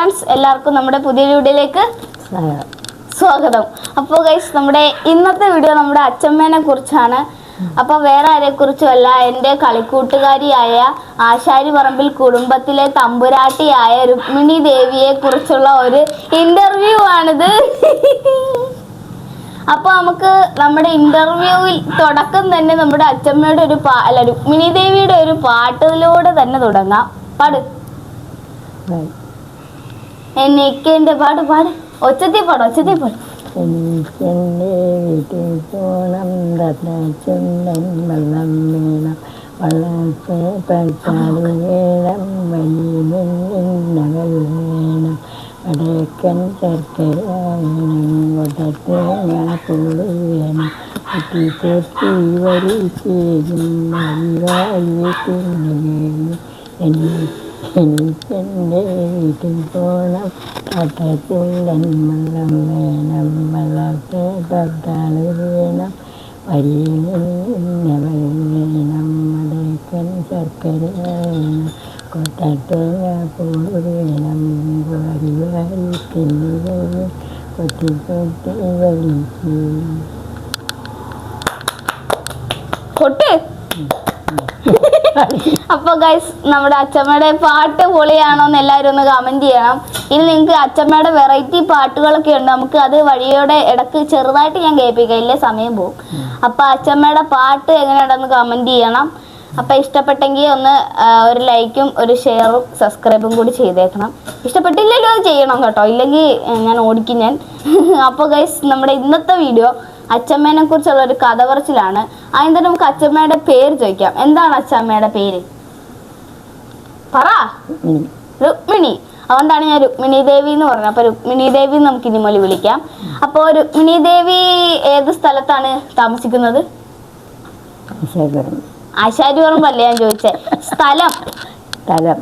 Friends എല്ലാവർക്കും നമ്മുടെ പുതിയ വീഡിയോയിലേക്ക് സ്വാഗതം. അപ്പോൾ ഗൈസ് നമ്മുടെ ഇന്നത്തെ വീഡിയോ നമ്മുടെ അച്ഛമ്മേനെ കുറിച്ചാണ്. അപ്പോൾ വേറെ ആരെ കുറിച്ചുമല്ല എന്റെ കളിക്കൂട്ടുകാരിയായ ആശാരി പറമ്പിൽ കുടുംബത്തിലെ തമ്പുരാട്ടിയായ രുക്മിണി ദേവിയെ കുറിച്ചുള്ള ഒരു ഇന്റർവ്യൂ ആണിത്. അപ്പോൾ നമുക്ക് നമ്മുടെ ഇന്റർവ്യൂവിൽ തുടക്കം തന്നെ നമ്മുടെ അച്ചമ്മയുടെ ഒരു പാ അല്ല രുക്മിണി ദേവിയുടെ ഒരു പാട്ടിലൂടെ തന്നെ തുടങ്ങാം. പാട്. എനിക്ക് എന്റെ പാട് പാട്. ഒച്ചത്തി പാട് ഒച്ചത്തി പാട്. എനിക്കെന്റെ വീട്ടിൽ പോണം ചുണ്ടൻ വെള്ളം വേണം വള്ളത്തെ പച്ചാടി വേണം വഴിയിൽ വേണം വടക്കൻ ശർക്കര വേണം കൊടത്തേങ്ങ പുളി വേണം കുട്ടി കൊത്തി വരി ചെയ്യും വഴിവായി തിന്നു എനിക്കെന്റെ വീട്ടിൽ പോണം പട്ടച്ചുള്ളൻ വെള്ളം വേണം വെള്ളത്തെ തൊട്ടാൾ വേണം വരിയിൽ വേണം മടക്കൻ ശർക്കര വേണം കൊട്ടത്തേങ്ങ പൂൾ വേണം വരി വരി തിന്നു കൊത്തി കൊത്തി വലിക്കും കൊട്ട് അപ്പൊ ഗൈസ് നമ്മുടെ അച്ചമ്മയുടെ പാട്ട് പൊളിയാണോ എന്ന് എല്ലാവരും ഒന്ന് കമന്റ് ചെയ്യണം. ഇനി നിങ്ങൾക്ക് അച്ചമ്മയുടെ വെറൈറ്റി പാട്ടുകളൊക്കെ ഉണ്ട് നമുക്ക് അത് വഴിയോടെ ഇടയ്ക്ക് ചെറുതായിട്ട് ഞാൻ കേൾപ്പിക്കാം ഇല്ലേ? സമയം പോകും അപ്പൊ അച്ചമ്മയുടെ പാട്ട് എങ്ങനെയുണ്ടെന്ന് കമന്റ് ചെയ്യണം. അപ്പൊ ഇഷ്ടപ്പെട്ടെങ്കിൽ ഒന്ന് ഒരു ലൈക്കും ഒരു ഷെയറും സബ്സ്ക്രൈബും കൂടി ചെയ്തേക്കണം. ഇഷ്ടപ്പെട്ടില്ലല്ലോ അത് ചെയ്യണം കേട്ടോ. ഇല്ലെങ്കിൽ ഞാൻ ഓടിക്കും ഞാൻ. അപ്പോൾ ഗൈസ് നമ്മുടെ ഇന്നത്തെ വീഡിയോ അച്ചമ്മേനെ കുറിച്ചുള്ള ഒരു കഥ പറച്ചിലാണ് അതിന്റെ നമുക്ക് അച്ചമ്മയുടെ പേര് ചോദിക്കാം. എന്താണ് അച്ചമ്മയുടെ പേര്? പറ. രുക്മിണി. അതുകൊണ്ടാണ് ഞാൻ രുക്മിണി ദേവി എന്ന് പറഞ്ഞത്. അപ്പൊ രുക്മിണി ദേവി നമുക്ക് ഇനി മുതൽ വിളിക്കാം. അപ്പോൾ രുക്മിണി ദേവി ഏത് സ്ഥലത്താണ് താമസിക്കുന്നത്? ശേഖരം അല്ലേ ഞാൻ ചോദിച്ചേ. സ്ഥലം. സ്ഥലം.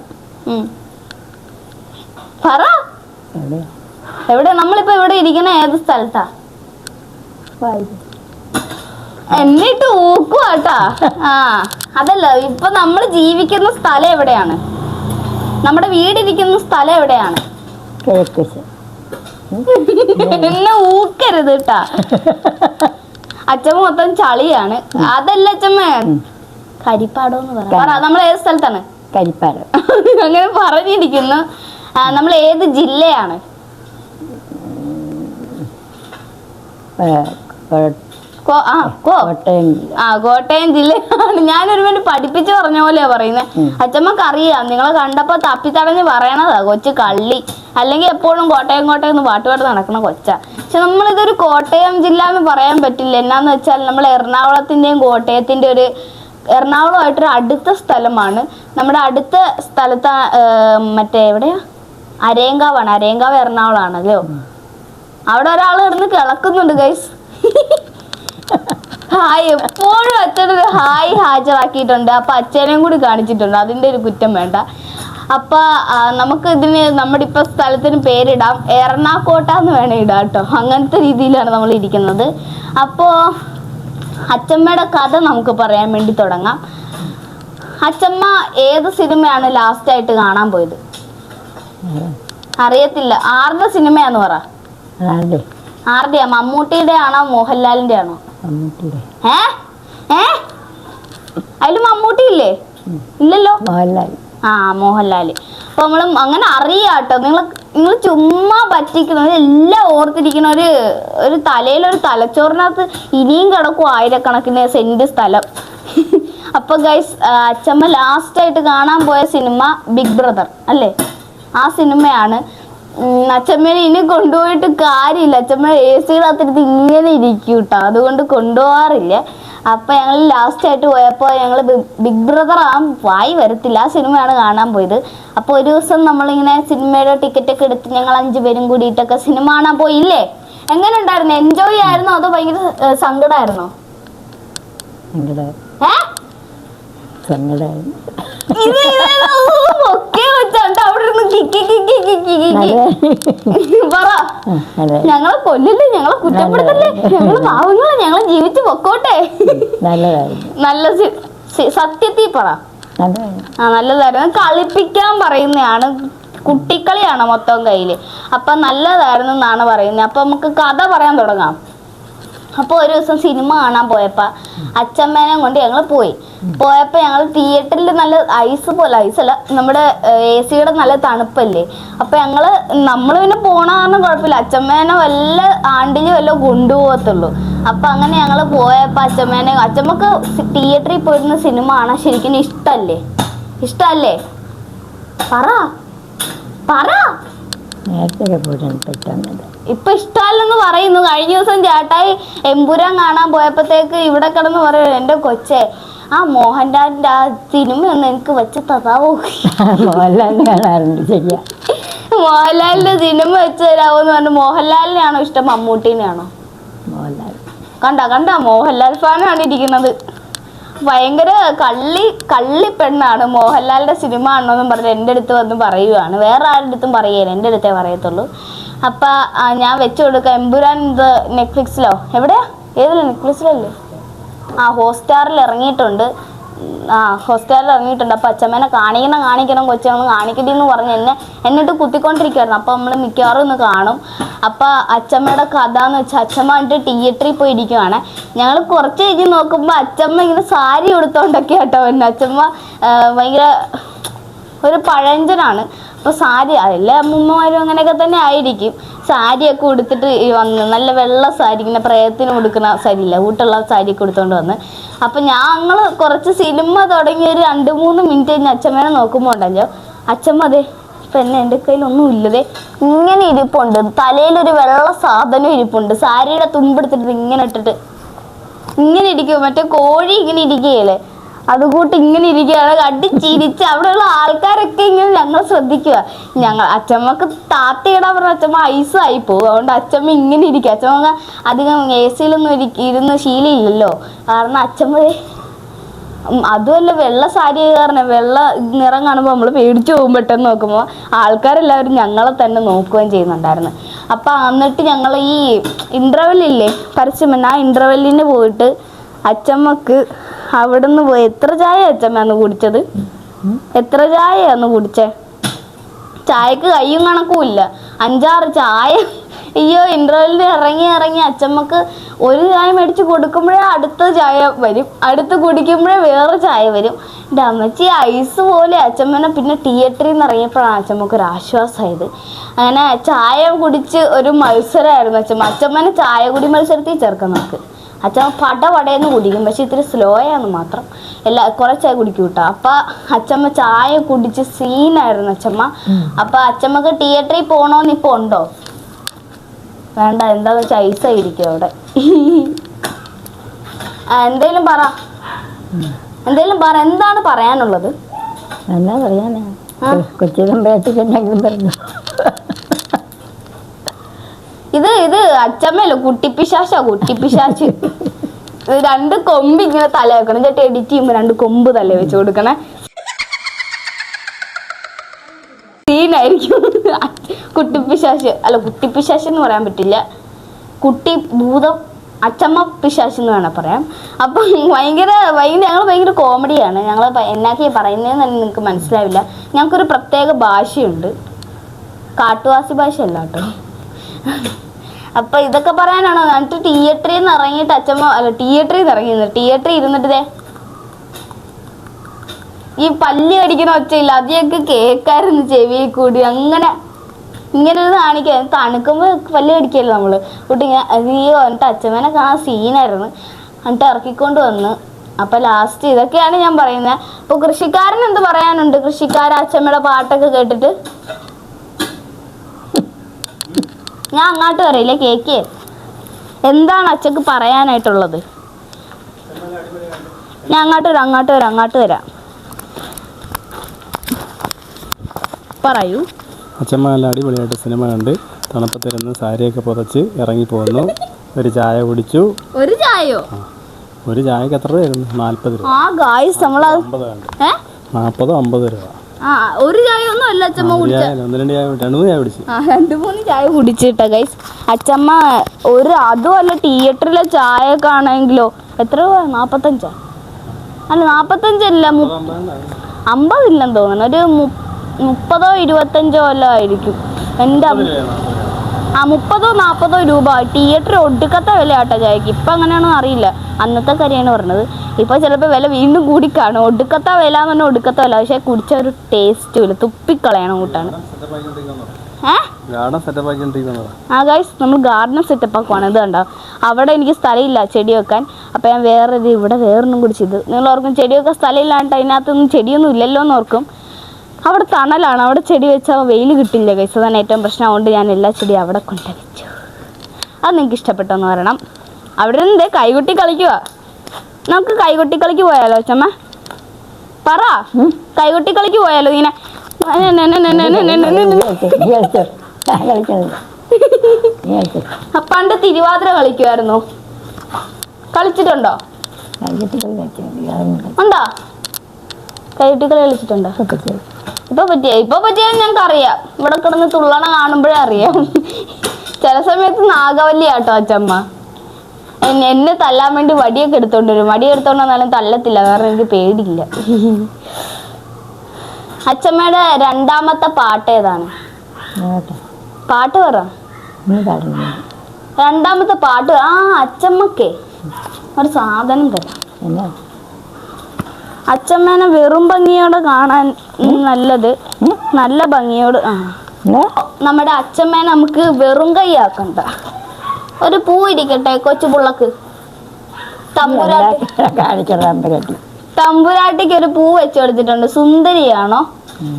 പറ. എവിടെ? നമ്മളിപ്പോ ഇവിടെ ഇരിക്കുന്ന ഏത് സ്ഥലത്താ? എന്നിട്ട് ഊക്കുവാട്ടാ ആ അതല്ല ഇപ്പൊ നമ്മൾ ജീവിക്കുന്ന സ്ഥലം എവിടെയാണ്? നമ്മുടെ വീടിരിക്കുന്ന സ്ഥലം എവിടെയാണ്? എന്നെ ഊക്കരുത് കേട്ടാ അച്ഛമ്മ മൊത്തം ചളിയാണ്. അതല്ല അച്ഛമ്മ കരിപ്പാടോന്ന് നമ്മൾ ഏത് സ്ഥലത്താണ്? കരിപ്പാട്. അങ്ങനെ പറഞ്ഞിരിക്കുന്നു. നമ്മൾ ഏത് ജില്ലയാണ്? ആ കോട്ടയം. ജില്ലയാണ് ഞാനൊരു വേണ്ടി പഠിപ്പിച്ചു പറഞ്ഞ പോലെയാ പറയുന്നത് അച്ഛമ്മക്ക് അറിയാം നിങ്ങളെ കണ്ടപ്പോ തപ്പിത്തടഞ്ഞ് പറയണതാ കൊച്ചു കള്ളി. അല്ലെങ്കിൽ എപ്പോഴും കോട്ടയം കോട്ടയം എന്ന് പാട്ടുപാട്ട് നടക്കണ കൊച്ച. പക്ഷെ നമ്മളിതൊരു കോട്ടയം ജില്ല എന്ന് പറയാൻ പറ്റില്ല. എന്നാന്ന് വെച്ചാൽ നമ്മൾ എറണാകുളത്തിന്റെയും കോട്ടയത്തിന്റെ ഒരു എറണാകുളമായിട്ടൊരു അടുത്ത സ്ഥലമാണ്. നമ്മുടെ അടുത്ത സ്ഥലത്ത് മറ്റേ എവിടെയാ? അരേങ്കാവാണ്. അരേങ്കാവ് എറണാകുളമാണല്ലോ അവിടെ ഒരാൾ കിടന്ന് കിളക്കുന്നുണ്ട് ഗൈസ് ഹായ് എപ്പോഴും അച്ഛനൊരു ഹായ് ഹാജരാക്കിയിട്ടുണ്ട്. അപ്പൊ അച്ഛനെയും കൂടി കാണിച്ചിട്ടുണ്ട്. അതിന്റെ ഒരു കുറ്റം വേണ്ട. അപ്പൊ നമുക്ക് ഇതിന് നമ്മുടെ ഇപ്പൊ സ്ഥലത്തിന് പേരിടാം. എറണാകോട്ട എന്ന് വേണേ ഇടാം കേട്ടോ. അങ്ങനത്തെ രീതിയിലാണ് നമ്മൾ ഇരിക്കുന്നത്. അപ്പോ അച്ചമ്മയുടെ കഥ നമുക്ക് പറയാൻ വേണ്ടി തുടങ്ങാം. അച്ചമ്മ ഏത് സിനിമയാണ് ലാസ്റ്റ് ആയിട്ട് കാണാൻ പോയത്? അറിയത്തില്ല. ആരുടെ സിനിമയാന്ന് പറ. ആരുടെയാ മമ്മൂട്ടിയുടെ ആണോ മോഹൻലാലിന്റെ ആണോ? മമ്മൂട്ടിയുടെ. ഏ? ഏ? അതിൽ മമ്മൂട്ടി ഇല്ലേ? ഇല്ലല്ലോ? മോഹൻലാൽ. ആ മോഹൻലാൽ അപ്പൊ നമ്മൾ അങ്ങനെ അറിയാട്ടോ. നിങ്ങൾ നിങ്ങൾ ചുമ്മാ പറ്റിക്കുന്നത് എല്ലാം ഓർത്തിരിക്കുന്ന ഒരു ഒരു തലയിലൊരു തലച്ചോറിനകത്ത് ഇനിയും കിടക്കും ആയിരക്കണക്കിന് സെന്റ് സ്ഥലം. അപ്പൊ ഗൈസ് അച്ചമ്മ ലാസ്റ്റ് ആയിട്ട് കാണാൻ പോയ സിനിമ ബിഗ് ബ്രദർ അല്ലേ? ആ സിനിമയാണ്. ഉം, അച്ചമ്മേനെ ഇനി കൊണ്ടുപോയിട്ട് കാര്യമില്ല. അച്ചമ്മ എ സിയുടെ അകത്തിരുത്ത് ഇങ്ങനെ ഇരിക്കും കേട്ടോ അതുകൊണ്ട് കൊണ്ടുപോകാറില്ല അപ്പൊ ഞങ്ങൾ ലാസ്റ്റ് ആയിട്ട് പോയപ്പോൾ ഞങ്ങൾ ബിഗ് ബ്രദർ ആ വായി വരത്തില്ല. ആ സിനിമയാണ് കാണാൻ പോയത്. അപ്പോൾ ഒരു ദിവസം നമ്മളിങ്ങനെ സിനിമയുടെ ടിക്കറ്റ് ഒക്കെ എടുത്ത് ഞങ്ങൾ അഞ്ചു പേരും കൂടിയിട്ടൊക്കെ സിനിമ കാണാൻ പോയില്ലേ? എങ്ങനെ ഉണ്ടായിരുന്നു? എൻജോയ് ആയിരുന്നോ? അതോ ഭയങ്കര സങ്കടമായിരുന്നോ സങ്കടമായിരുന്നു ഇത് ഇതേതോ ഒക്കെ വെച്ചോണ്ട് അവിടെ ഇരുന്ന് കിക്കി കിക്കി കിക്കി കിക്കി പറ. ഞങ്ങളെ കൊല്ലില്ലേ? ഞങ്ങളെ കുറ്റപ്പെടുത്തല്ലേ? ഞങ്ങൾ പാവങ്ങളെ. ഞങ്ങളെ ജീവിച്ചു പൊക്കോട്ടെ. നല്ല സി- സി- സത്യത്തിൽ പറ. ആ നല്ലതായിരുന്നു. കളിപ്പിക്കാൻ പറയുന്നതാണ് കുട്ടിക്കളിയാണ് മൊത്തം കയ്യിൽ. അപ്പൊ നല്ലതായിരുന്നു എന്നാണ് പറയുന്നത്. അപ്പൊ നമുക്ക് കഥ പറയാൻ തുടങ്ങാം. അപ്പോൾ ഒരു ദിവസം സിനിമ കാണാൻ പോയപ്പോൾ അച്ഛമ്മേനെ കൊണ്ട് ഞങ്ങൾ പോയി. പോയപ്പോൾ ഞങ്ങൾ തിയേറ്ററിൽ നല്ല ഐസ് പോലെ ഐസല്ല നമ്മുടെ എ സിയുടെ നല്ല തണുപ്പല്ലേ? അപ്പോൾ ഞങ്ങൾ നമ്മൾ പിന്നെ പോണ കാരണം കുഴപ്പമില്ല അച്ഛമ്മേനെ വല്ല ആണ്ടിന് വല്ല കൊണ്ടുപോകത്തുള്ളൂ അപ്പോൾ അങ്ങനെ ഞങ്ങൾ പോയപ്പോൾ അച്ഛമ്മേനെ അച്ഛമ്മക്ക് തിയേറ്ററിൽ പോയിരുന്ന സിനിമ കാണാൻ ശരിക്കും ഇഷ്ടമല്ലേ ഇഷ്ടമല്ലേ പറ. പറ. നേരത്തെ പോയിട്ടുണ്ട് പെട്ടെന്നില്ല ഇപ്പൊ ഇഷ്ടമല്ലെന്ന് പറയുന്നു. കഴിഞ്ഞ ദിവസം ചേട്ടായി എമ്പുരാൻ കാണാൻ പോയപ്പോഴത്തേക്ക് ഇവിടെ കിടന്ന് പറയും എന്റെ കൊച്ചേ ആ മോഹൻലാലിന്റെ ആ സിനിമ ഒന്ന് എനിക്ക് വെച്ച് തരാവോ മോഹൻലാലിനെ കാണാറുണ്ട് ശരിയാ. മോഹൻലാലിന്റെ സിനിമ വെച്ച് തരാവോ എന്ന് പറഞ്ഞു മോഹൻലാലിനെയാണോ ഇഷ്ടം മമ്മൂട്ടിനെയാണോ? മോഹൻലാൽ. കണ്ട കണ്ട? മോഹൻലാൽ ഫാനാണ് ഇരിക്കുന്നത്. ഭയങ്കര കള്ളി കള്ളി പെണ്ണാണ് മോഹൻലാലിന്റെ സിനിമ ആണെന്നും പറഞ്ഞ് എന്റെ അടുത്ത് വന്ന് പറയുവാണ്. വേറെ ആരുടെ അടുത്തും പറയേല എന്റെ അടുത്തേ പറയത്തുള്ളൂ. അപ്പം ഞാൻ വെച്ചു കൊടുക്കാം. എമ്പുരാൻ ഇത് നെറ്റ്ഫ്ലിക്സിലോ? എവിടെയാ? ഏതില്ല നെറ്റ്ഫ്ലിക്സിലല്ലേ? ആ ഹോട്ട്സ്റ്റാറിൽ ഇറങ്ങിയിട്ടുണ്ട്. ആ ഹോസ്റ്റാറിൽ ഇറങ്ങിയിട്ടുണ്ട്. അപ്പൊ അച്ഛമ്മേനെ കാണിക്കണം കാണിക്കണം കൊച്ചൊന്ന് കാണിക്കട്ടെ എന്ന് പറഞ്ഞ് എന്നെ എന്നിട്ട് കുത്തിക്കൊണ്ടിരിക്കുകയായിരുന്നു അപ്പൊ നമ്മൾ മിക്കവാറും ഒന്ന് കാണും. അപ്പൊ അച്ഛമ്മയുടെ കഥ എന്ന് വെച്ചാൽ അച്ഛമ്മ എന്നിട്ട് തിയേറ്ററിൽ പോയി ഇരിക്കുവാണ്. ഞങ്ങൾ കുറച്ച് കഴിഞ്ഞ് നോക്കുമ്പോൾ അച്ഛമ്മ ഇങ്ങനെ സാരി ഉടുത്തോണ്ടൊക്കെ കേട്ടോ എന്നെ അച്ഛമ്മ ഭയങ്കര ഒരു പഴഞ്ചനാണ്. അപ്പോൾ സാരി എല്ലാ അമ്മൂമ്മമാരും അങ്ങനെയൊക്കെ തന്നെ ആയിരിക്കും. സാരിയൊക്കെ ഉടുത്തിട്ട് വന്ന് നല്ല വെള്ള സാരി ഇങ്ങനെ പ്രയത്തിന് കൊടുക്കുന്ന സാരി ഇല്ല കൂട്ടുള്ള സാരിയൊക്കെ കൊടുത്തോണ്ട് വന്ന്. അപ്പം ഞങ്ങൾ കുറച്ച് സിനിമ തുടങ്ങിയ ഒരു രണ്ട് മൂന്ന് മിനിറ്റ് കഴിഞ്ഞ് അച്ഛമ്മേനെ നോക്കുമ്പോൾ ഉണ്ടല്ലോ അച്ഛമ്മ അതെ ഇപ്പം എന്നെ എന്റെ കയ്യിലൊന്നും ഇല്ലതേ ഇങ്ങനെ ഇരിപ്പുണ്ട്. തലയിലൊരു വെള്ള സാധനം ഇരിപ്പുണ്ട്. സാരിയുടെ തുമ്പെടുത്തിട്ട് ഇങ്ങനെ ഇട്ടിട്ട് ഇങ്ങനെ ഇരിക്കും മറ്റേ കോഴി ഇങ്ങനെ ഇരിക്കുകയല്ലേ? അതുകൂട്ട് ഇങ്ങനെ ഇരിക്കുകയാണ്. അടിച്ചിരിച്ച് അവിടെയുള്ള ആൾക്കാരൊക്കെ ഇങ്ങനെ ഞങ്ങൾ ശ്രദ്ധിക്കുക. ഞങ്ങൾ അച്ഛമ്മക്ക് താത്തയിടാൻ പറഞ്ഞ അച്ഛമ്മ ഐസായി പോകും. അതുകൊണ്ട് അച്ഛമ്മ ഇങ്ങനെ ഇരിക്കുക അച്ഛമ്മ അധികം എ സിയിലൊന്നും ഇരിക്ക ഇരുന്ന് ശീലമില്ലല്ലോ കാരണം അച്ഛമ്മ അതുമല്ല വെള്ള സാരി കാരണം വെള്ള നിറം കാണുമ്പോൾ നമ്മൾ പേടിച്ചു പോകും പെട്ടെന്ന് നോക്കുമ്പോൾ ആൾക്കാരെല്ലാവരും ഞങ്ങളെ തന്നെ നോക്കുകയും ചെയ്യുന്നുണ്ടായിരുന്നു. അപ്പം എന്നിട്ട് ഞങ്ങൾ ഈ ഇന്റർവെല്ലില്ലേ പരസ്യം ആ ഇന്റർവെല്ലിന് പോയിട്ട് അച്ചമ്മക്ക് അവിടുന്ന് പോയി എത്ര ചായ അച്ചമ്മ അന്ന് കുടിച്ചത്? എത്ര ചായ അന്ന് കുടിച്ചേ? ചായക്ക് കയ്യും കണക്കുമില്ല അഞ്ചാറ് ചായ. അയ്യോ ഇന്റർവെല്ലിന് ഇറങ്ങി ഇറങ്ങി അച്ചമ്മക്ക് ഒരു ചായ മേടിച്ച് കൊടുക്കുമ്പോഴേ അടുത്ത ചായ വരും. അടുത്ത് കുടിക്കുമ്പോഴേ വേറെ ചായ വരും. എന്റെ അമ്മച്ചി ഐസ് പോലെ അച്ചമ്മനെ പിന്നെ തിയേറ്ററിൽ നിന്ന് ഇറങ്ങിയപ്പോഴാണ് അച്ചമ്മക്ക് ഒരു ആശ്വാസമായത് അങ്ങനെ ചായ കുടിച്ച് ഒരു മത്സരമായിരുന്നു അച്ചമ്മ. അച്ചമ്മനെ ചായ കുടി മത്സരത്തിൽ ചേർക്കാം നമുക്ക് അച്ഛമ്മ പട വടയെന്ന് കുടിക്കും. പക്ഷെ ഇത്തിരി സ്ലോ ആണ് മാത്രം. എല്ലാ കുറെ ചായ കുടിക്കും കേട്ടോ അപ്പൊ അച്ഛമ്മ ചായ കുടിച്ച് സീനായിരുന്നു അച്ഛമ്മ. അപ്പൊ അച്ഛമ്മക്ക് തിയേറ്ററിൽ പോണോന്ന് ഇപ്പൊ ഉണ്ടോ? വേണ്ട എന്താ വെച്ചാൽ ഐസായി ഇരിക്കും അവിടെ. എന്തേലും പറ. എന്തേലും പറ. എന്താണ് പറയാനുള്ളത്? എന്നാ പറയാനാ? കൊച്ചിയിലും എന്തെങ്കിലും പറഞ്ഞു. ഇത് ഇത് അച്ചമ്മയല്ലോ കുട്ടിപ്പിശാശാ കുട്ടിപ്പിശാശ്. രണ്ട് കൊമ്പ് ഇങ്ങനെ തല വെക്കണം. ചേട്ടൻ എഡിറ്റ് ചെയ്യുമ്പോ രണ്ട് കൊമ്പ് തല വെച്ച് കൊടുക്കണേ. സീനായിരിക്കും കുട്ടിപ്പിശാശ് അല്ല കുട്ടിപ്പിശാശ് എന്ന് പറയാൻ പറ്റില്ല. കുട്ടി ഭൂതം അച്ചമ്മ പിശാശ് എന്ന് വേണം പറയാം. അപ്പം ഭയങ്കര ഭയങ്കര ഞങ്ങൾ ഭയങ്കര കോമഡിയാണ് ഞങ്ങൾ എന്നാക്കി പറയുന്നതെന്ന് തന്നെ നിങ്ങൾക്ക് മനസ്സിലാവില്ല. ഞങ്ങൾക്കൊരു പ്രത്യേക ഭാഷയുണ്ട്. കാട്ടുവാസി ഭാഷയല്ല കേട്ടോ. അപ്പൊ ഇതൊക്കെ പറയാനാണോ? എന്നിട്ട് തിയേറ്ററിൽ നിന്ന് ഇറങ്ങിയിട്ട് അച്ഛമ്മ അല്ല തിയേറ്ററിൽ നിന്ന് ഇറങ്ങിയത്. തിയേറ്ററിൽ ഇരുന്നിട്ട് ഈ പല്ല് കടിക്കണ ഒച്ചയില്ല. അതിയൊക്കെ കേക്കായിരുന്നു ചെവി കൂടി. അങ്ങനെ ഇങ്ങനെ ഒരു കാണിക്കാൻ തണുക്കുമ്പോൾ പല്ല് കടിക്കല്ലോ നമ്മൾ? കുട്ടി അയ്യോ എന്നിട്ട് അച്ഛമ്മേനെ കാണാൻ സീനായിരുന്നു. എന്നിട്ട് ഇറക്കിക്കൊണ്ട് വന്ന്. അപ്പൊ ലാസ്റ്റ് ഇതൊക്കെയാണ് ഞാൻ പറയുന്നത്. അപ്പൊ കൃഷിക്കാരൻ എന്ത് പറയാനുണ്ട്? കൃഷിക്കാരൻ അച്ഛമ്മയുടെ പാട്ടൊക്കെ കേട്ടിട്ട്? ഞാൻ അങ്ങോട്ട് പറയില്ല കേക്ക്. എന്താണ് അച്ഛക്ക് പറയാനായിട്ടുള്ളത്? ഞാൻ അങ്ങോട്ട് വരാം അങ്ങോട്ട് വരാം അങ്ങോട്ട് വരാം. പറയൂ. അച്ഛമ്മ നല്ല അടിപൊളിയായിട്ട് സിനിമ കണ്ട് തണുപ്പത്തിരുന്ന് സാരിയൊക്കെ പുതച്ച് ഇറങ്ങി പോന്നു ഒരു ചായ കുടിച്ചു. ഒരു ചായയോ? ഒരു ചായക്ക് എത്ര രൂപയായിരുന്നു? നാൽപ്പത് രൂപ. നാൽപ്പതോ അമ്പത് രൂപ. ആ ഒരു ചായ ഒന്നും അല്ല അച്ഛമ്മ കുടിച്ച. അല്ല, മൂന്ന് ചായ കുടിച്ചു. ആ രണ്ട് മൂന്ന് ചായ കുടിച്ചിട്ട ഗൈസ് അച്ഛമ്മ ഒരു അതുമല്ല തിയേറ്ററിലെ ചായ ആണെങ്കിലോ എത്ര രൂപ? നാപ്പത്തഞ്ചാ? അല്ല നാപ്പത്തഞ്ചല്ല അമ്പതില്ലെന്ന് തോന്നുന്നു. ഒരു മുപ്പതോ ഇരുപത്തഞ്ചോ വല്ലതും ആയിരിക്കും. എന്റെ അമ്മ ആ മുപ്പതോ നാൽപ്പതോ രൂപ തിയേറ്റർ ഒടുക്കത്തെ വില ആട്ടോ ചായക്ക് ഇപ്പം അങ്ങനെയാണോ അറിയില്ല. അന്നത്തെ കാര്യമാണ് പറഞ്ഞത്. ഇപ്പോൾ ചിലപ്പോൾ വില വീണ്ടും കൂടി കാണും ഒടുക്കത്തെ വില എന്ന് പറഞ്ഞാൽ ഒടുക്കത്തെ വില. പക്ഷേ കുടിച്ച ഒരു ടേസ്റ്റും ഇല്ല. തുപ്പിക്കളയണം കൂട്ടാണ്. ആ ഗൈസ് നമ്മൾ ഗാർഡൻ സെറ്റപ്പ് ആക്കുവാണ്. ഇത് കണ്ടോ? അവിടെ എനിക്ക് സ്ഥലമില്ല ചെടി വെക്കാൻ. അപ്പോൾ ഞാൻ വേറെ ഇത് ഇവിടെ വേറൊന്നും കൂടി ചെയ്തു നിങ്ങൾ ഓർക്കും ചെടി വെക്കാൻ സ്ഥലമില്ലാണ്ട് അതിനകത്തൊന്നും ചെടിയൊന്നും ഇല്ലല്ലോ എന്ന് ഓർക്കും. അവിടെ തണലാണ്. അവിടെ ചെടി വെച്ചാൽ വെയിൽ കിട്ടില്ല കൈസ് അതാണ് ഏറ്റവും പ്രശ്നം. അതുകൊണ്ട് ഞാൻ എല്ലാ ചെടിയും അവിടെ കൊണ്ട് വെച്ചു അത് നിങ്ങൾക്ക് ഇഷ്ടപ്പെട്ടെന്ന് പറയണം. അവിടെ നിന്ന് കൈകൊട്ടി കളിക്കുക നമുക്ക് കൈകൊട്ടി കളിക്ക് പോയാലോ അച്ഛമ്മ? പറ. കൈകൊട്ടി കളിക്ക് പോയാലോ ഇങ്ങനെ? പണ്ട് തിരുവാതിര കളിക്കുമായിരുന്നു കളിച്ചിട്ടുണ്ടോ? ഉണ്ടോ? കൈകൊട്ടി കളി കളിച്ചിട്ടുണ്ടോ? കളിച്ചു ഇപ്പൊ പറ്റിയ ഇപ്പൊ പറ്റിയാൽ ഞങ്ങൾക്ക് അറിയാം. ഇവിടെ കിടന്ന് തുള്ളണ കാണുമ്പോഴേ അറിയാം. ചില സമയത്ത് നാഗവല്ലി ആട്ടോ അച്ചമ്മ. എന്നെ തല്ലാൻ വേണ്ടി വടിയൊക്കെ എടുത്തോണ്ട് വരും. വടി എടുത്തോണ്ട് വന്നാലും തല്ലത്തില്ല. കാരണം എനിക്ക് പേടിയില്ല. അച്ചമ്മയുടെ രണ്ടാമത്തെ പാട്ട് ഏതാണ്? പാട്ട്. പറ. രണ്ടാമത്തെ പാട്ട്. ആ അച്ചമ്മക്കേ. ഒരു സാധനം തരാം. എന്നാ അച്ചമ്മേനെ വെറും ഭംഗിയോടെ കാണാൻ നല്ലത്. നല്ല ഭംഗിയോട് ആ. നമ്മുടെ അച്ചമ്മേനെ നമുക്ക് വെറും കൈയാക്കണ്ട. ഒരു പൂ ഇരിക്കട്ടെ കൊച്ചു പുള്ളക്ക്. തമ്പുരാട്ടി തമ്പുരാട്ടിക്ക് ഒരു പൂ വെച്ച് കൊടുത്തിട്ടുണ്ട്. സുന്ദരിയാണോ?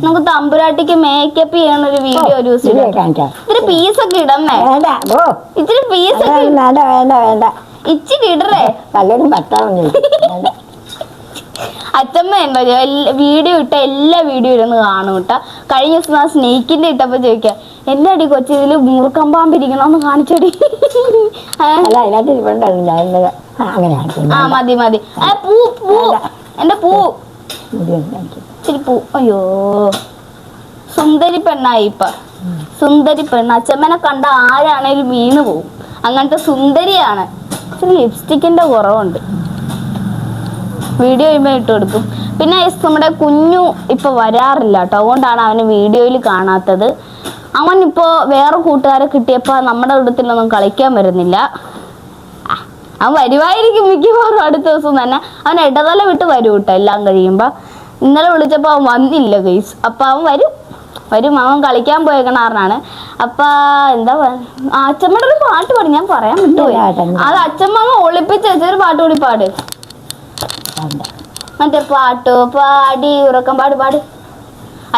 നമുക്ക് തമ്പുരാട്ടിക്ക് മേക്കപ്പ് ചെയ്യണ ഒരു വീഡിയോ ഒരു ദിവസം ഇത്തിരി പീസൊക്കെ ഇടന്നേ വേണ്ട ഓ. ഇത്തിരി വേണ്ട വേണ്ട ഇച്ചിരി ഇടറേ പലരും ഭർത്താവുന്നില്ല വേണ്ട എന്താ വീഡിയോ ഇട്ട എല്ലാ വീഡിയോ ഇരുന്ന് കാണും കേട്ടോ. കഴിഞ്ഞ ദിവസം ആ സ്നേക്കിന്റെ ഇട്ടപ്പോ ചോദിക്കാം എന്റെ അടി കൊച്ചു ഇതിൽ മൂർക്കം പാമ്പിരിക്കണോന്ന് കാണിച്ചടി? അല്ല അതിനകത്ത് അങ്ങനെ ആ മതി മതി. ആ പൂ പൂ. എന്റെ പൂ. ഇച്ചിരി പൂ. അയ്യോ. സുന്ദരി പെണ്ണായി ഇപ്പൊ. സുന്ദരി പെണ്ണ്. അച്ഛമ്മനെ കണ്ട ആരാണേലും വീണ് പോവും. അങ്ങനത്തെ സുന്ദരിയാണ്. ഇച്ചിരി ലിപ്സ്റ്റിക്കിന്റെ കുറവുണ്ട്. വീഡിയോ ചെയ്യുമ്പോൾ ഇട്ട് കൊടുക്കും. പിന്നെ നമ്മുടെ കുഞ്ഞു ഇപ്പോൾ വരാറില്ല കേട്ടോ അതുകൊണ്ടാണ് അവന് വീഡിയോയിൽ കാണാത്തത്. അവൻ ഇപ്പോൾ വേറെ കൂട്ടുകാരെ കിട്ടിയപ്പോൾ നമ്മുടെ കൂട്ടത്തിലൊന്നും കളിക്കാൻ വരുന്നില്ല. അവൻ വരുവായിരിക്കും മിക്കവാറും അടുത്ത ദിവസം തന്നെ. അവൻ ഇടതല വിട്ട് വരും കേട്ടോ എല്ലാം കഴിയുമ്പോൾ ഇന്നലെ വിളിച്ചപ്പോൾ അവൻ വന്നില്ല ഗൈസ് അപ്പം അവൻ വരും. വരും. അവൻ കളിക്കാൻ പോയേക്കണാറിനാണ് അപ്പൊ എന്താ അച്ഛമ്മയുടെ ഒരു പാട്ട് പാടി. ഞാൻ പറയാൻ വിട്ടുപോയി. അത് അച്ഛമ്മ ഒളിപ്പിച്ച് വെച്ചൊരു പാട്ട് കൂടി പാട്. വേണ്ട മറ്റേ പാട്ടോ പാടി ഉറക്കം പാട് പാട്.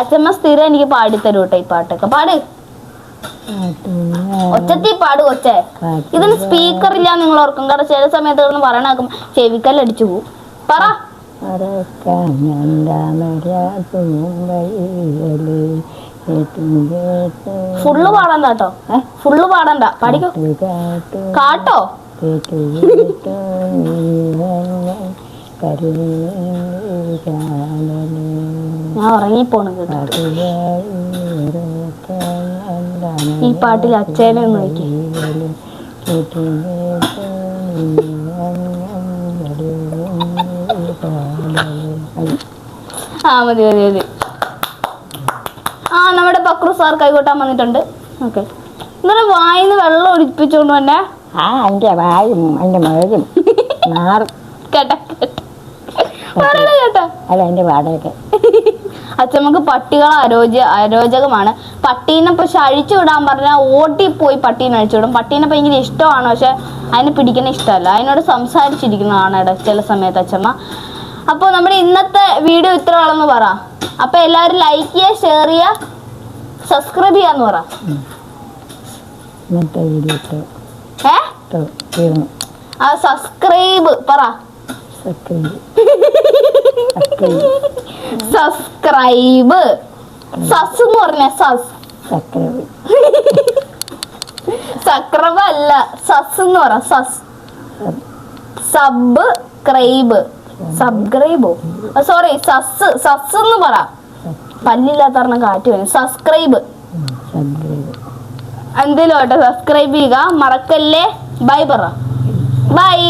അച്ഛമ്മ സ്ഥിരം എനിക്ക് പാടിത്തരും കേട്ടോ ഈ പാട്ടൊക്കെ. പാട്. ഒച്ചത്തി പാട് കൊച്ചേ. ഇതിന് സ്പീക്കർ ഇല്ല നിങ്ങൾ ഓർക്കും. കാരണം ചില സമയത്ത് കിടന്ന് ചെവിക്കല്ല അടിച്ചു ചെവിക്കല്ലടിച്ചു പോവും. പറ. ഫുള്ള് പാടണ്ട കേട്ടോ. ഫുള്ള് പാടണ്ട. പാടിക്കോ. കാട്ടോ. ഞാൻ ഉറങ്ങിപ്പോണ് ഈ പാട്ടിൽ അച്ഛനെ ഒന്ന് നോക്കി ആ മതി മതി മതി. ആ നമ്മുടെ പക്രു സാർ കൈകൊട്ടാൻ വന്നിട്ടുണ്ട്. ഓക്കെ. ഇന്നലെ വായിന്ന് വെള്ളം ഒഴിപ്പിച്ചോണ്ട് തന്നെ ആ എന്റെ വായും എന്റെ മഴയും മാറും. കേട്ടാ. അല്ല എന്റെ വാടക അച്ഛമ്മക്ക് പട്ടികൾ അരോച അരോചകമാണ്. പട്ടീനെ പക്ഷെ അഴിച്ചു വിടാൻ പറഞ്ഞാൽ ഓട്ടി പോയി പട്ടീനെ അഴിച്ചു വിടും. പട്ടീനെ ഭയങ്കര ഇഷ്ടമാണ് പക്ഷെ അതിനെ പിടിക്കുന്ന ഇഷ്ടമല്ല. അതിനോട് സംസാരിച്ചിരിക്കുന്നതാണ് ഇട ചില സമയത്ത് അച്ഛമ്മ. അപ്പോൾ നമ്മുടെ ഇന്നത്തെ വീഡിയോ ഇത്ര ആളെന്ന് പറ. അപ്പൊ എല്ലാവരും ലൈക്ക് ചെയ്യുക ഷെയർ ചെയ്യുക സബ്സ്ക്രൈബ് ചെയ്യാന്ന് പറ. ഇന്നത്തെ വീഡിയോ ആ സബ്സ്ക്രൈബ് പറ. സബ്സ്ക്രൈബ് സസ് എന്ന് പറഞ്ഞ സസ് സക്രബ അല്ല സസ് എന്ന് പറ സസ് സബ് ക്രൈബ് സബ്സ്ക്രൈബോ സോറി സസ് സസ് എന്ന് പറ. പല്ലില്ലാത്ത കാറ്റ് വരും. സബ്സ്ക്രൈബ് ആട്ടെ സബ്സ്ക്രൈബ് ചെയ്യുക. മറക്കല്ലേ? ബൈ പറ. ബൈ